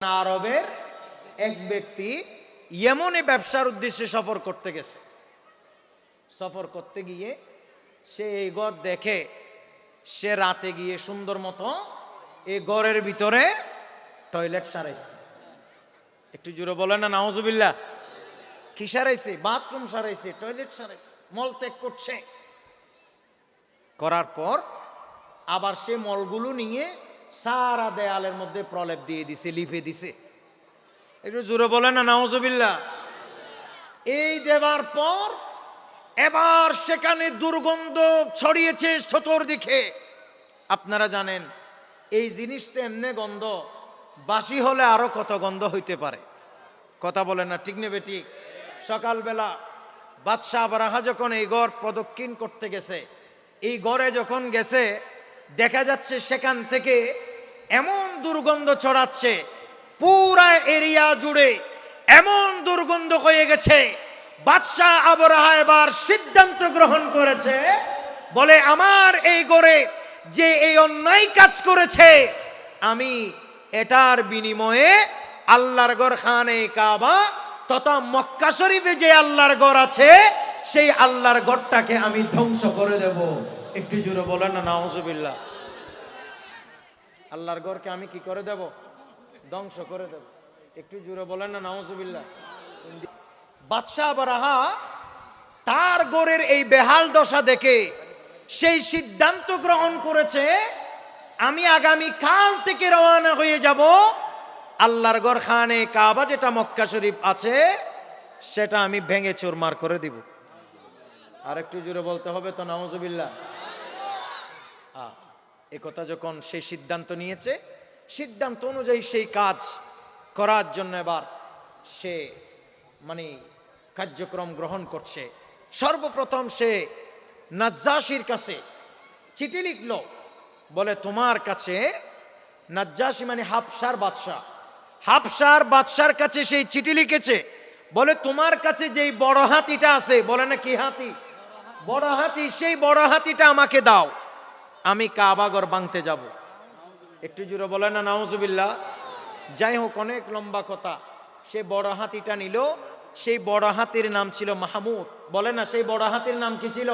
আরবের এক ব্যক্তি ইয়েমনে ব্যবসার উদ্দেশ্যে সফর করতে গেছে। সফর করতে গিয়ে সে এই ঘর দেখে, সে রাতে গিয়ে সুন্দর মতো এই ঘরের ভিতরে টয়লেট সারাইছে। একটু জুড়ে বলে না নাওজুবিল্লা কি সারাইছে? বাথরুম সারাইছে, টয়লেট সারাইছে, মল ত্যাগ করছে। করার পর আবার সে মলগুলো নিয়ে সারা দেয়ালের মধ্যে প্রলেপ দিয়ে দিছে লিপে দিছে। একটু জোরে বলে না নাওজবিল্লা এই দেবার পর এবার সেখানে দুর্গন্ধ ছড়িয়েছে চতুর্দিকে। আপনারা জানেন এই জিনিসটা এমনি গন্ধ বাসি হলে আরও কত গন্ধ হইতে পারে। কথা বলে না ঠিক নেবে ঠিক? সকালবেলা বাদশাহ বারাহা যখন এই গড় প্রদক্ষিণ করতে গেছে এই গড়ে যখন গেছে দেখা যাচ্ছে সেখান থেকে এমন দুর্গন্ধ ছড়াচ্ছে, পুরা এরিয়া জুড়ে এমন দুর্গন্ধ হয়ে গেছে, বাদশাহ আবরাহা এবার সিদ্ধান্ত গ্রহণ করেছে, বলে আমার এই গড়ে যে এই অন্যায় কাজ করেছে, আমি এটার বিনিময়ে আল্লাহর গড় খানে কাবা তথা মক্কা শরীফে যে আল্লাহর গড় আছে, সেই আল্লাহর গড়টাকে আমি ধ্বংস করে দেব। একটু জুড়ে বলেন না, নাউজুবিল্লাহ। আল্লাহর গড়কে আমি কি করে দেব? ধ্বংস করে দেব। একটু জুড়ে বলেন না, নাউজুবিল্লাহ। বাদশাহ বারাহা তার গড়ের এই বেহাল দশা দেখে সেই সিদ্ধান্ত গ্রহণ করেছে, আমি আগামী কাল থেকে রওনা হয়ে যাব। আল্লাহর গড় খানে কাবা যেটা মক্কা শরীফ আছে, সেটা আমি ভেঙে চোরমার করে দিব। আর একটু জুড়ে বলতে হবে তো নামজবিল্লা এ কথা যখন সেই সিদ্ধান্ত নিয়েছে, সিদ্ধান্ত অনুযায়ী সেই কাজ করার জন্য এবার সে মানে কার্যক্রম গ্রহণ করছে। সর্বপ্রথম সে নাজ্জাসির কাছে চিঠি লিখল, বলে, তোমার কাছে নাজ্জাসি মানে হাফসার বাদশাহ। হাফসার বাদশার কাছে সেই চিঠি লিখেছে, বলে, তোমার কাছে যেই বড় হাতিটা আছে, বলে, না, কি হাতি? বড় হাতি, সেই বড় হাতিটা আমাকে দাও। আমি কাবাগর বাংতে যাব। একটু জুড়ে বলে না, নাউজুবিল্লাহ। যাই হোক, অনেক লম্বা কথা। সে বড় হাতিটা নিল। সেই বড় হাতির নাম ছিল মাহমুদ। বলে না, সেই বড় হাতির নাম কি ছিল?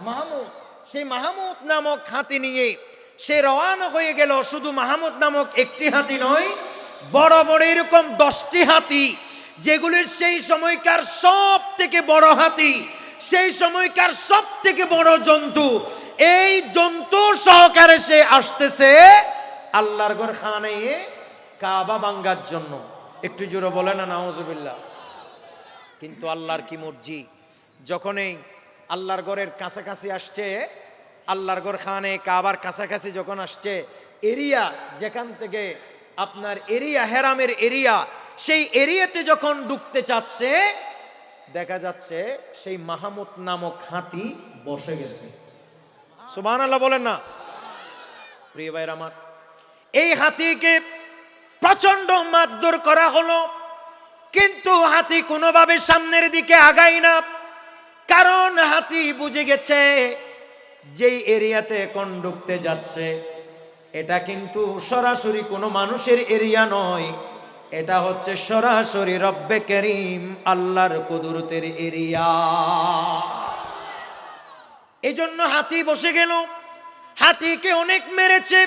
মাহমুদ। সেই মাহমুদ নামক হাতি নিয়ে সে রওয়ানা হয়ে গেল। শুধু মাহমুদ নামক একটি হাতি নয়, বড় বড় এরকম দশটি হাতি, যেগুলির সেই সময়কার সব থেকে বড় হাতি, সেই সময়কার সব থেকে বড় জন্তু এই জন্তু সহকারে সে আসতেছে আল্লাহর ঘর খানে কাবা বাঙ্গার জন্য। একটু জোরে বলে না, নাউজুবিল্লাহ। কিন্তু আল্লাহর কি মর্জি? যখনই আল্লাহর ঘরের কাছাকাছি আসছে, আল্লাহর ঘর খানে কাবার কাছাকাছি যখন আসছে, এরিয়া যেখান থেকে আপনার এরিয়া, হেরামের এরিয়া, সেই এরিয়াতে যখন ঢুকতে চাচ্ছে, দেখা যাচ্ছে সেই মাহমুদ নামক হাতি বসে গেছে। সুবাহ আল্লাহ বলেন না। প্রিয় ভাইর আমার এই হাতিকে প্রচণ্ড মারধর করা হলো কিন্তু হাতি কোনোভাবে সামনের দিকে আগাই না। কারণ হাতি বুঝে গেছে যেই এরিয়াতে এখন ঢুকতে যাচ্ছে এটা কিন্তু সরাসরি কোনো মানুষের এরিয়া নয়। এটা হচ্ছে সরাসরি রব্বে করিম আল্লাহর কুদরতের এরিয়া। এই জন্য হাতি বসে গেল। হাতিকে অনেক মেরেছে,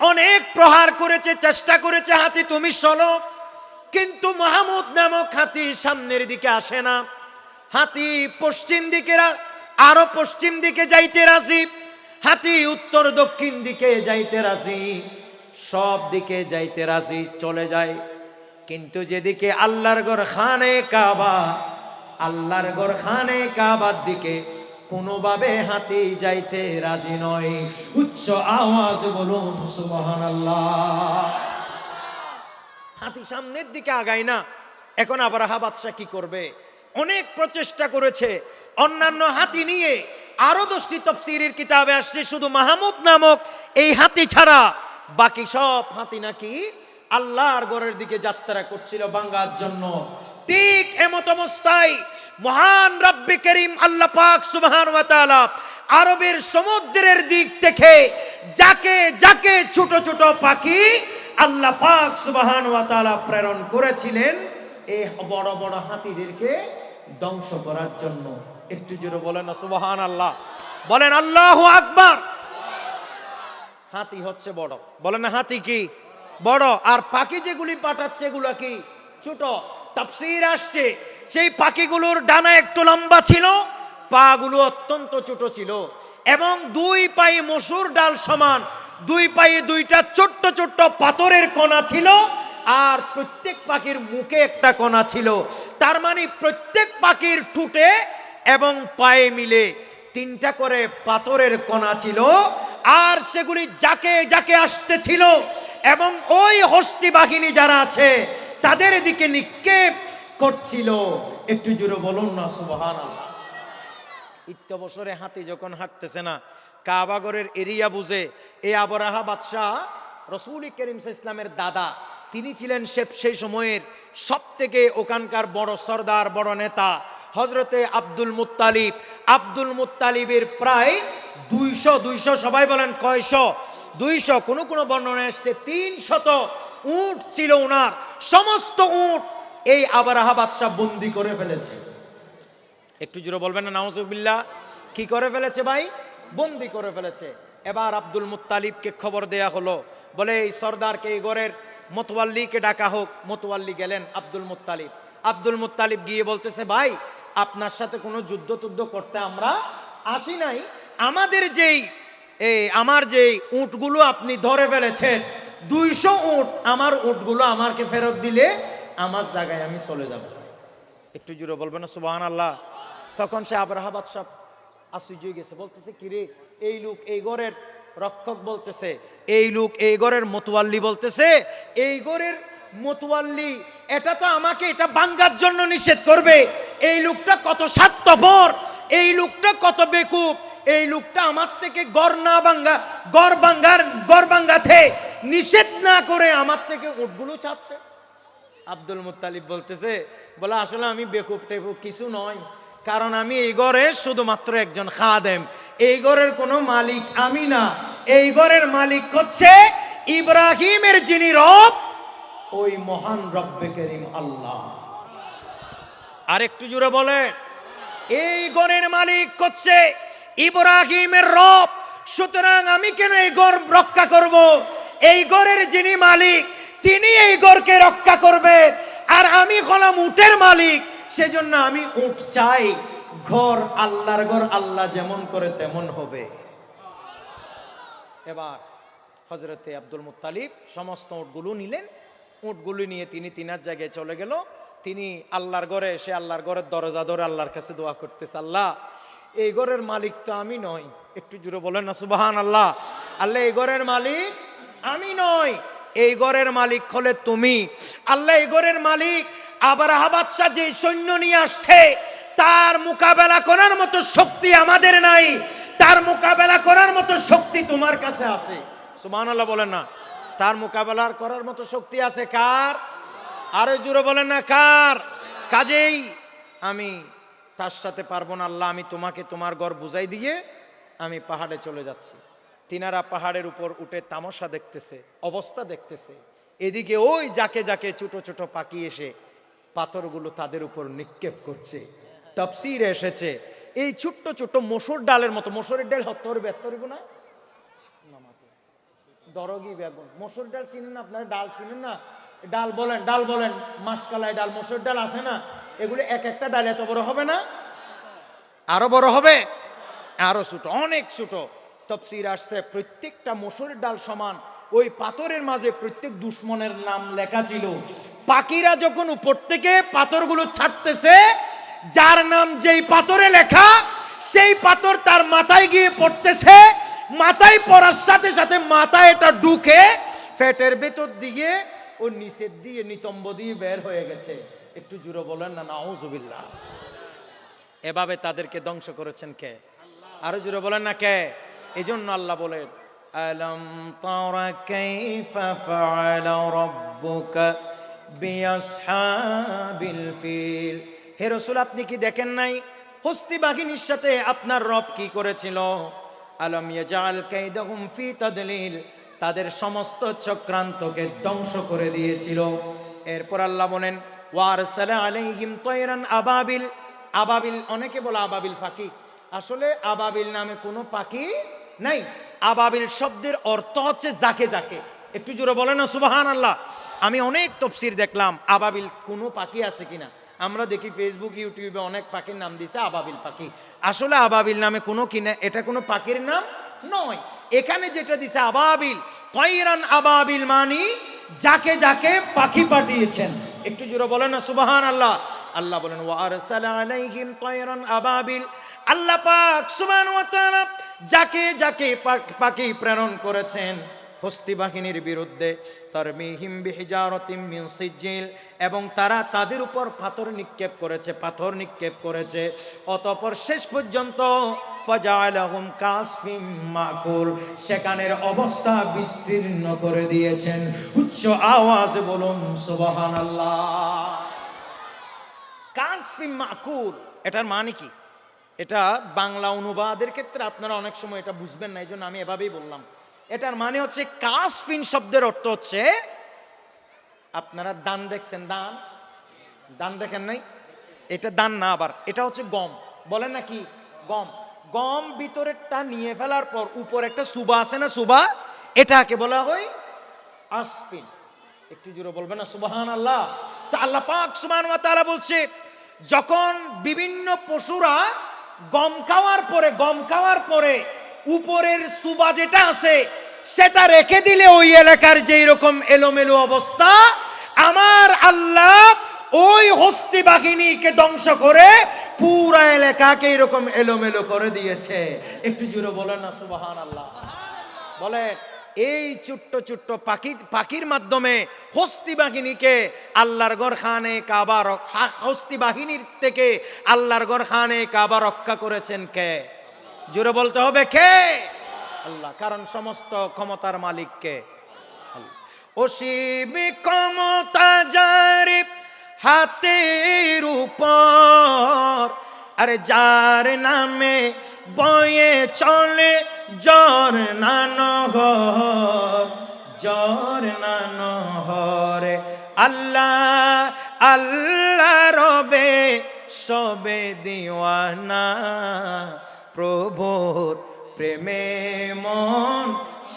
অনেক প্রহার করেছে, চেষ্টা করেছে, হাতি তুমি চলো। কিন্তু মাহমুদ নামক হাতি সামনের দিকে আসে না। হাতি পশ্চিম দিকে আরও পশ্চিম দিকে যাইতে রাজি। হাতি উত্তর দক্ষিণ দিকে যাইতে রাজি। সব দিকে যাইতে রাজি, চলে যায়। কিন্তু যেদিকে আল্লাহর গড় খানে কাবা, আল্লাহর গড় খানে কাবার দিকে কোনোভাবে হাতি যাইতে রাজি নয়। উচ্চ আওয়াজ বলুন, সুবহানাল্লাহ। হাতি সামনের দিকে আগায় না। এখন আবার হাবাদশা কি করবে? অনেক প্রচেষ্টা করেছে। অন্যান্য হাতি নিয়ে আরও দশটি তফসিরের কিতাবে আসছে, শুধু মাহমুদ নামক এই হাতি ছাড়া। বাকি সব হাতি নাকি আল্লাহর গড়ের দিকে যাত্রা করছিল বাঙ্গার জন্য। ঠিক এমত অবস্থায় মহান রব্বে করিম আল্লাহ পাক সুবহান ওয়া তাআলা আরবের সমুদ্রের দিক থেকে যাকে যাকে ছোট ছোট পাখি আল্লাহ পাক সুবাহান ওয়া তাআলা প্রেরণ করেছিলেন এই বড় বড় হাতিদেরকে ধ্বংস করার জন্য। একটু জোরে বলেন না সুবাহান আল্লাহ বলেন আল্লাহু আকবার। হাতি হচ্ছে বড়। বলেন না, হাতি কি? বড়। আর পাখি যেগুলি পাঠাচ্ছে, এগুলো কি? ছোট। তাফসীর আসছে। সেই পাখিগুলোর ডানা একটু লম্বা ছিল, পাগুলো অত্যন্ত ছোট ছিল এবং দুই পায়ে মসুর ডাল সমান, দুই পায়ে দুইটা ছোট্ট ছোট্ট পাথরের কণা ছিল আর প্রত্যেক পাখির মুখে একটা কণা ছিল। তার মানে প্রত্যেক পাখির ঠুটে এবং পায়ে মিলে তিনটা করে পাথরের কণা ছিল আর সেগুলি যাকে যাকে আসতেছিল এবং ওই হস্তি বাহিনী যারা আছে তাদের দিকে নিক্ষেপ করছিল। একটু জোরে বলুন না সুবহান ইত্য বছরে হাতি যখন হাঁটতেছে না কাবাগরের এরিয়া বুঝে এই আবরাহা বাদশাহ রসুল করিম ইসলামের দাদা, তিনি ছিলেন সে, সেই সময়ের সব থেকে ওখানকার বড় সর্দার, বড় নেতা হজরতে আব্দুল মুত্তালিব। আব্দুল মুত্তালিবের প্রায় দুইশো দুইশো, সবাই বলেন কয়শো, দুইশো, কোনো কোনো বর্ণনা আসছে, তিনশত উট ছিল ওনার সমস্ত উট এই আবরাহা বাদশাহ বন্দি করে ফেলেছে। একটু জোরে বলবেন না নাউজুবিল্লাহ কি করে ফেলেছে ভাই? বন্দি করে ফেলেছে। এবার আব্দুল মুতালিবকে খবর দেয়া হলো। বলে, এই সর্দারকে এই গড়ের মতোয়াল্লিকে ডাকা হোক। মতোয়াল্লি গেলেন আব্দুল মুতালিব আব্দুল মুতালিব গিয়ে বলতেছে, ভাই, আপনার সাথে কোনো যুদ্ধ টুদ্ধ করতে আমরা আসি নাই। আমাদের যেই, এই, আমার যেই উটগুলো আপনি ধরে ফেলেছেন দুইশো উট, আমার উটগুলো আমাকে ফেরত দিলে আমার জায়গায় আমি চলে যাব। একটু জুড়ে বলবেন না সুবাহান আল্লাহ তখন সে আবরাহা বাদশাহ আশ্চর্য গেছে, বলতেছে, কিরে, এই লোক এই গড়ের রক্ষক বলতেছে, এই লোক এই গড়ের মতোয়াল্লি বলতেছে, এই গড়ের মতোয়াল্লি, এটা তো আমাকে এটা বাঙ্গার জন্য নিষেধ করবে। এই লোকটা কত স্বার্থপর, এই লোকটা কত বেকুব, এই লোকটা আমার থেকে গড় না বাঙ্গা গড় বাঙ্গার গড় বাঙ্গাতে নিষেধ না করে আমার থেকে উটগুলো চাচ্ছে। আব্দুল মুত্তালিব বলতেছে, বলে, আসলে আমি বেকুব টেকুব কিছু নয়, কারণ আমি এই ঘরের শুধুমাত্র একজন খাদেম। এই ঘরের কোনো মালিক আমি না। এই ঘরের মালিক হচ্ছে ইব্রাহিমের যিনি রব, ওই মহান রব্বে করিম আল্লাহ। আর একটু জুড়ে বলে এই ঘরের মালিক হচ্ছে ইব্রাহিমের রব, সুতরাং আমি কেন এই গড় রক্ষা করব? এই গড়ের যিনি মালিক, তিনি এই গড়কে রক্ষা করবে। আর আমি হলাম উটের মালিক, সেজন্য আমি উঠ চাই। ঘর আল্লাহর ঘর, আল্লাহ যেমন করে তেমন হবে। এবার হজরতে আব্দুল মুত্তালিব সমস্ত উটগুলো নিলেন। উটগুলো নিয়ে তিনি তিনার জায়গায় চলে গেল। তিনি আল্লাহর ঘরে এসে আল্লাহর ঘরের দরজা ধরে আল্লাহর কাছে দোয়া করতেছে, আল্লাহ, এই ঘরের মালিক তো আমি নই। একটু জুড়ে বলেন না সুবাহান আল্লাহ আল্লাহ, এই ঘরের মালিক আমি নয় এই ঘরের মালিক হলে তুমি। আল্লাহ, এই ঘরের মালিক আবার আহাবাদশাহ যে সৈন্য নিয়ে আসছে, তার মোকাবেলা করার মতো শক্তি আমাদের নাই। তার মোকাবেলা করার মতো শক্তি তোমার কাছে আছে। সুবহান আল্লাহ বলেন না। তার মোকাবেলার করার মতো শক্তি আছে কার? আরও জুড়ে বলেন না কার? কাজেই আমি তার সাথে পারব না। আল্লাহ, আমি তোমাকে তোমার ঘর বুঝাই দিয়ে আমি পাহাড়ে চলে যাচ্ছি। তিনারা পাহাড়ের উপর উঠে তামাশা দেখতেছে, অবস্থা দেখতেছে। এদিকে ওই যাকে যাকে ছোট ছোট পাখি এসে পাথরগুলো তাদের উপর নিক্ষেপ করছে, তফসির এসেছে। এই ছোট্ট ছোট্ট মসুর ডালের মতো, মসুরের ডাল হত্তর ব্যস্তরিব না? দরগি বেগুন। মসুর ডাল চিনেন না আপনারা? ডাল চিনেন না? ডাল বলেন ডাল বলেন, মাসকালাই ডাল, মসুর ডাল আছে না? এগুলো এক একটা ডাল এত বড় হবে না? আরও বড় হবে? আরও ছোট, অনেক ছোট। তফসির আসছে, প্রত্যেকটা মসুরের ডাল সমান, ওই পাথরের মাঝে প্রত্যেক দুশ্মনের নাম লেখা ছিল। পাখিরা যখন উপর থেকে পাথরগুলো ছাড়তেছে, যার নাম যেই পাথরে লেখা, সেই পাথর তার মাথায় গিয়ে পড়তেছে, মাথায় পড়ার সাথে সাথে মাথায় এটা ঢুকে পেটের ভেতর দিয়ে ও নিচের দিয়ে নিতম্ব দিয়ে বের হয়ে গেছে। একটু জুড়ো বলেন না না নাউজুবিল্লাহ। এভাবে তাদেরকে ধ্বংস করেছেন কে? আরও জুড়ে বলেন না কে? এই জন্য আল্লাহ বলেন আলম তারা কাইফা ফাআলা রাব্বুকা বিআসহাবিল ফিল? হে রাসূল, আপনি কি দেখেন নাই হস্তি বাহিনীর সাথে আপনার রব কি করেছিল? আলম ইয়াজাল কাইদাহুম ফি তাদলিল? তাদের সমস্ত চক্রান্তকে ধ্বংস করে দিয়েছিল। এরপর আল্লাহ বলেন ওয়ারসালা আলাইহিম তয়রান আবাবিল। আবাবিল, অনেকে বলে আবাবিল পাখি আসলে আবাবিল নামে কোনো পাখি নাই। আবাবিল শব্দের অর্থ হচ্ছে যাকে যাকে। একটু জোরে বলে না সুবাহান আল্লাহ আমি অনেক তফসির দেখলাম, আবাবিল কোনো পাখি আছে কিনা। আমরা দেখি ফেসবুক ইউটিউবে অনেক পাখির নাম দিছে আবাবিল পাখি। আসলে আবাবিল নামে কোনো কিনা, এটা কোনো পাখির নাম নয়। এখানে যেটা দিছে আবাবিল, কয়রান আবাবিল মানি, যাকে যাকে পাখি পাঠিয়েছেন। একটু জোরে বলেন না সুবাহান আল্লাহ আল্লাহ বলেন ওয়ারসালা আলাইহিম কয়রান আবাবিল। আল্লাহ পাক সুবহান তাআলা যাকে যাকে পাক- প্রেরণ করেছেন হস্তি বাহিনীর বিরুদ্ধে এবং তারা তাদের উপর পাথর নিক্ষেপ করেছে, পাথর নিক্ষেপ করেছে। অতঃপর শেষ পর্যন্ত সেখানের অবস্থা বিস্তীর্ণ করে দিয়েছেন। উচ্চ আওয়াজ বলুন, সুবহানাল্লাহ। কাসফিম মাকুল, এটার মানে কি? এটা বাংলা অনুবাদের ক্ষেত্রে আপনারা অনেক সময় এটা বুঝবেন না এই জন্য আমি এভাবেই বললাম। এটার মানে হচ্ছে কাসফিন শব্দের অর্থ হচ্ছে, আপনারা দান দেখছেন, দান? দান দেখেন নাই? এটা দান না আবার, এটা হচ্ছে গম। বলেন না কি? গম। গম ভিতরেরটা নিয়ে ফেলার পর উপর একটা সুবা আছে না সুবা? এটাকে বলা হয় আসপিন। একটু জোরে বলবেন না? সুবাহান আল্লাহ তা আল্লাহ পাক ওয়া তাআলা বলছে, যখন বিভিন্ন পশুরা গম খাওয়ার পরে, গম খাওয়ার পরে উপরের সুবা যেটা আছে, সেটা রেখে দিলে ওই এলাকার যেই রকম এলোমেলো অবস্থা, আমার আল্লাহ ওই হস্তি বাহিনীকে ধ্বংস করে পুরা এলাকাকে এরকম এলোমেলো করে দিয়েছে। একটু জুড়ে বলেন না সুবাহান আল্লাহ বলেন। এই ছোট্ট ছোট্ট পাখি, পাখির মাধ্যমে হস্তি বাহিনীকে আল্লাহর গড় খানে কাবা রক- হা- হস্তি বাহিনীর থেকে আল্লাহর গড় খানে কাবা রক্ষা করেছেন কে? জোরে বলতে হবে কে? আল্লাহ, কারণ সমস্ত ক্ষমতার মালিক কে? ক্ষমতা হাতের উপর, আরে যার নামে বয়ে চলে জ্বর নানহর জ্বর নানহরে আল্লাহ আল্লাহ রবে সবে দিওয়ানা। প্রভুর প্রেমে মন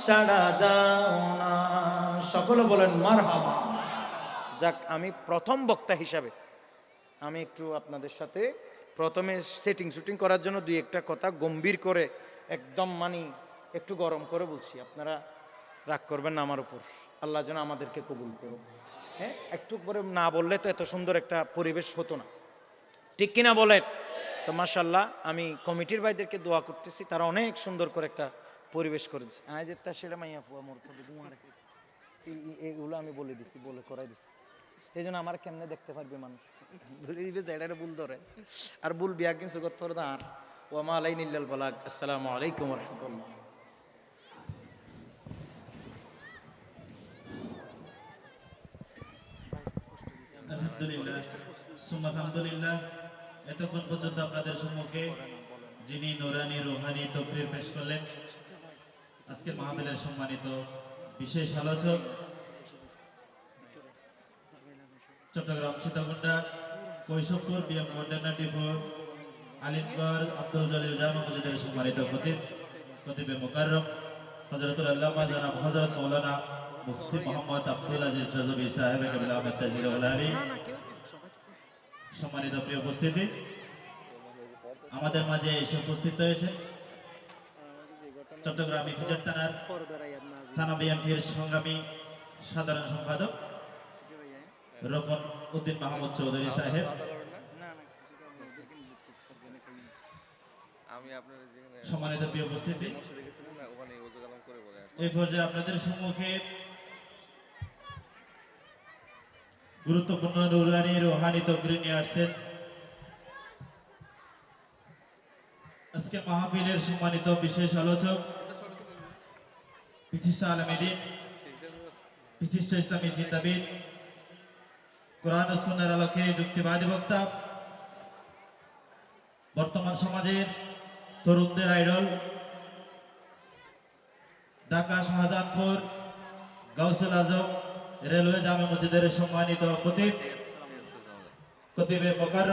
সাড়া দাও না। সকলে বলেন মার যাক, আমি প্রথম বক্তা হিসাবে আমি একটু আপনাদের সাথে প্রথমে সেটিং শুটিং করার জন্য দুই একটা কথা গম্ভীর করে একদম মানি, একটু গরম করে বলছি, আপনারা রাগ করবেন না আমার উপর। আল্লাহ যেন আমাদেরকে কবুল করুন হ্যাঁ একটু পরে না বললে তো এত সুন্দর একটা পরিবেশ হতো না। ঠিক কিনা বলেন? তো মাশাল্লাহ আমি কমিটির ভাইদেরকে দোয়া করতেছি, তারা অনেক সুন্দর করে একটা পরিবেশ করে দিচ্ছে আয় যে তা সেটা মাইয়া ফুয়া মোর এইগুলো আমি বলে দিছি, বলে করাই দিছি। এই জন্য আমার কেমনে দেখতে পারবে মানুষ? বলে দিবে যে এটা ভুল ধরে। আর ভুল বিয়া কিছু করতে পারবে আর। আলাইকুম এতক্ষণ পর্যন্ত আপনাদের সম্মুখে যিনি নোরানি রোহানি তকরির পেশ করলেন আজকের মাহফিলের সম্মানিত বিশেষ আলোচক Chittagong Sitakunda, Keshabpur, BM container depot Alingarh Abdul Jalil জামা মসজিদের সম্মানিত খতিব, খতিবে মোকাররম হজরতুল আল্লামা জনাব হজরত মৌলানা মুফতি মোহাম্মদ আব্দুল আজিজ রাজবি সাহেব কাবিল আহমেদ আলী সম্মানিত প্রিয় উপস্থিতি, আমাদের মাঝে এসে উপস্থিত হয়েছে চট্টগ্রাম ফিচার থানার থানা বিএনপির সংগ্রামী সাধারণ সম্পাদক রকন উদ্দিন মাহমুদ চৌধুরী সাহেব। আমি আপনার সম্মানিত প্রিয় উপস্থিতি এই পর্যায়ে আপনাদের সম্মুখে গুরুত্বপূর্ণ নুরানি রোহানি তকরি নিয়ে আসছেন আজকে মাহফিলের সম্মানিত বিশেষ আলোচক বিশিষ্ট আলমেদিন বিশিষ্ট ইসলামী চিন্তাবিদ কোরআন ও আলোকে যুক্তিবাদী বক্তা বর্তমান সমাজের তরুণদের আইডল ঢাকা শাহজাহানপুর গাউসুল আজম রেলওয়ে জামে মসজিদের সম্মানিত কতিব কতিবে মোকাররম।